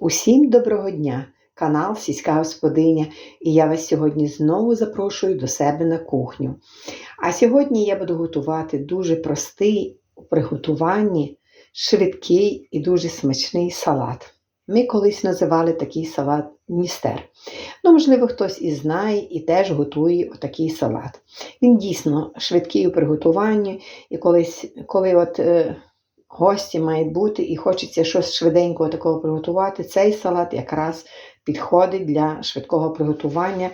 Усім доброго дня! Канал Сільська Господиня, і я вас сьогодні знову запрошую до себе на кухню. А сьогодні я буду готувати дуже простий у приготуванні, швидкий і дуже смачний салат. Ми колись називали такий салат містер. Ну, можливо, хтось і знає і теж готує отакий салат. Він дійсно швидкий у приготуванні, і колись, коли от, е, гості мають бути і хочеться щось швиденького такого приготувати, цей салат якраз підходить для швидкого приготування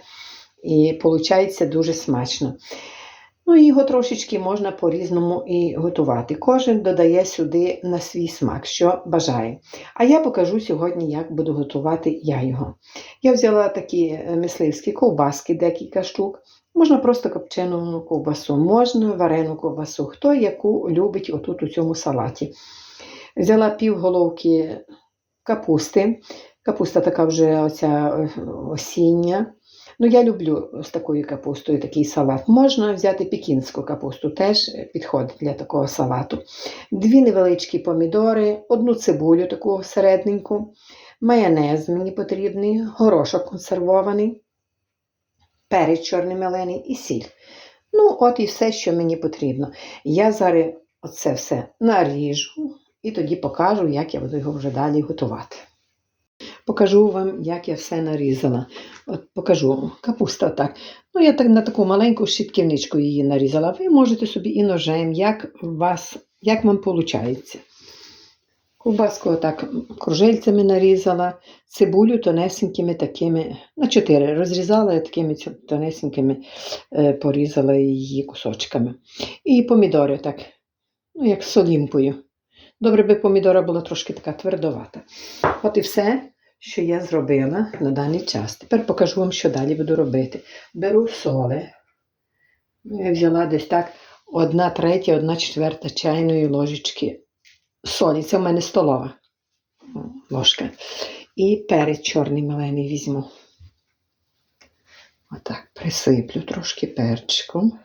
і виходить дуже смачно. Ну, його трошечки можна по-різному і готувати. Кожен додає сюди на свій смак, що бажає. А я покажу сьогодні, як буду готувати я його. Я взяла такі е, мисливські ковбаски, декілька штук. Можна просто копчену ковбасу, можна варену ковбасу, хто яку любить отут у цьому салаті. Взяла пів головки капусти. Капуста така вже оця е, осіння. Ну, я люблю з такою капустою такий салат. Можна взяти пекінську капусту, теж підходить для такого салату. Дві невеличкі помідори, одну цибулю таку середненьку, майонез мені потрібний, горошок консервований, перець чорний мелений і сіль. Ну, от і все, що мені потрібно. Я зараз оце все наріжу і тоді покажу, як я буду його вже далі готувати. Покажу вам, як я все нарізала. От покажу капуста так. Ну, я так на таку маленьку щитківничку її нарізала. Ви можете собі і ножем, як, вас, як вам виходить. Ковбаску отак кружельцями нарізала, цибулю тонесенькими такими, на чотири розрізала такими тонесенькими, е, порізала її кусочками. І помідори так, ну, як солімкою. Добре би помідора була трошки така твердовата. От і все, що я зробила на даний час. Тепер покажу вам, що далі буду робити. Беру соли. Я взяла десь так одна третя, одна четверта чайної ложечки солі. Це в мене столова ложка. І перець чорний малений візьму. Отак, присиплю трошки перчиком.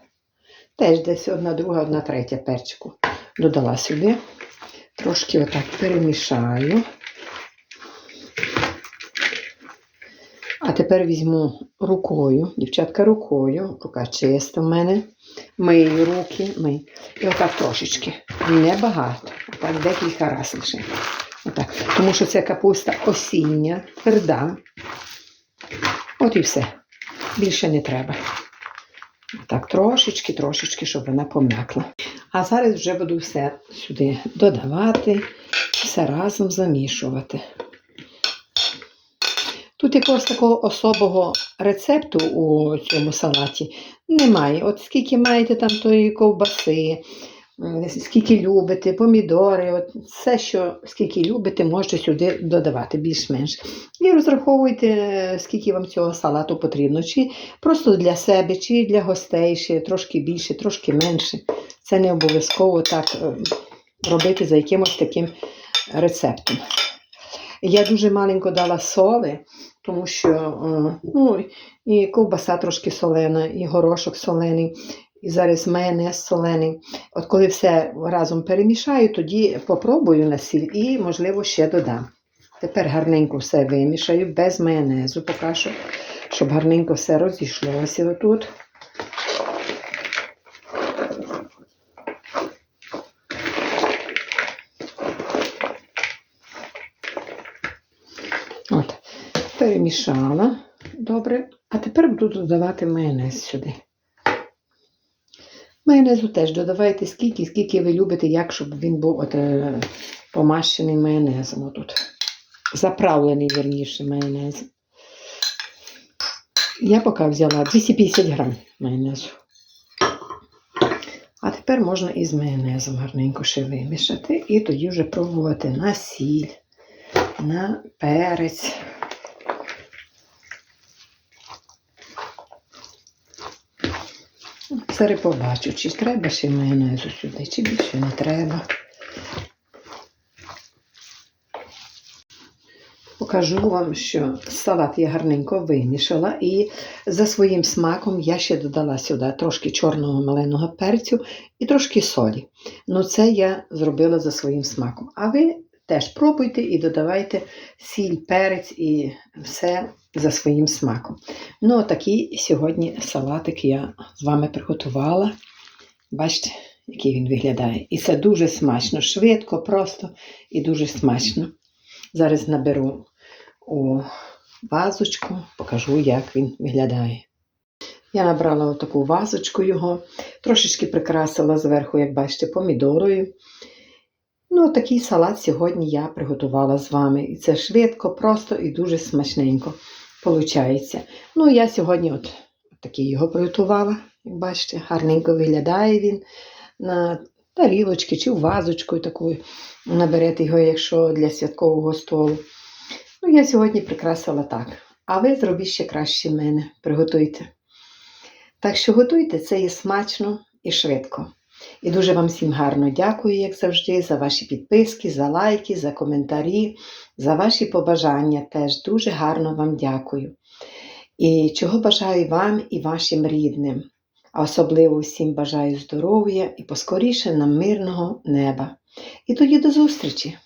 Теж десь одна друга, одна третя перчику додала сюди. Трошки отак перемішаю. А тепер візьму рукою, дівчатка, рукою, рука чиста в мене, мию руки, мию. І отак трошечки. Небагато. Отак декілька разів лише. Отак. Тому що це капуста осіння, тверда. От і все. Більше не треба. Так, трошечки, трошечки, щоб вона пом'якла. А зараз вже буду все сюди додавати, все разом замішувати. Тут якогось такого особого рецепту у цьому салаті немає. От скільки маєте там тої ковбаси, скільки любите, помідори, от все, що скільки любите, можете сюди додавати більш-менш. І розраховуйте, скільки вам цього салату потрібно. Чи просто для себе, чи для гостей, ще трошки більше, трошки менше. Це не обов'язково так е, робити за якимось таким рецептом. Я дуже маленько дала соли, тому що е, ну, і ковбаса трошки солена, і горошок солений, і зараз майонез солений. От коли все разом перемішаю, тоді попробую на сіль і, можливо, ще додам. Тепер гарненько все вимішаю, без майонезу поки що, щоб гарненько все розійшлося отут. От, перемішала добре. А тепер буду додавати майонез сюди. Майонезу теж додавайте скільки, скільки ви любите, як щоб він був от, е, помащений майонезом. Отут. Заправлений, верніше, майонезом. Я поки взяла 250 грам майонезу. А тепер можна із майонезом гарненько ще вимішати і тоді вже пробувати на сіль, на перець. Зараз побачу, чи треба ще майонезу сюди, чи більше не треба. Покажу вам, що салат я гарненько вимішала, і за своїм смаком я ще додала сюди трошки чорного маленого перцю і трошки солі. Ну, це я зробила за своїм смаком. А ви теж пробуйте і додавайте сіль, перець і все за своїм смаком. Ну, такий сьогодні салатик я з вами приготувала. Бачите, який він виглядає. І це дуже смачно, швидко, просто і дуже смачно. Зараз наберу у вазочку, покажу, як він виглядає. Я набрала отаку вазочку його, трошечки прикрасила зверху, як бачите, помідорою. Ну, такий салат сьогодні я приготувала з вами. І це швидко, просто і дуже смачненько виходить. Ну, я сьогодні от такий його приготувала. Як бачите, гарненько виглядає він на тарілочки чи вазочку таку. Наберете його, якщо для святкового столу. Ну, я сьогодні прикрасила так. А ви зробіть ще краще мене. Приготуйте. Так що готуйте, це і смачно і швидко. І дуже вам всім гарно дякую, як завжди, за ваші підписки, за лайки, за коментарі, за ваші побажання. Теж дуже гарно вам дякую. І чого бажаю вам і вашим рідним. А особливо всім бажаю здоров'я і поскоріше нам мирного неба. І тоді до зустрічі!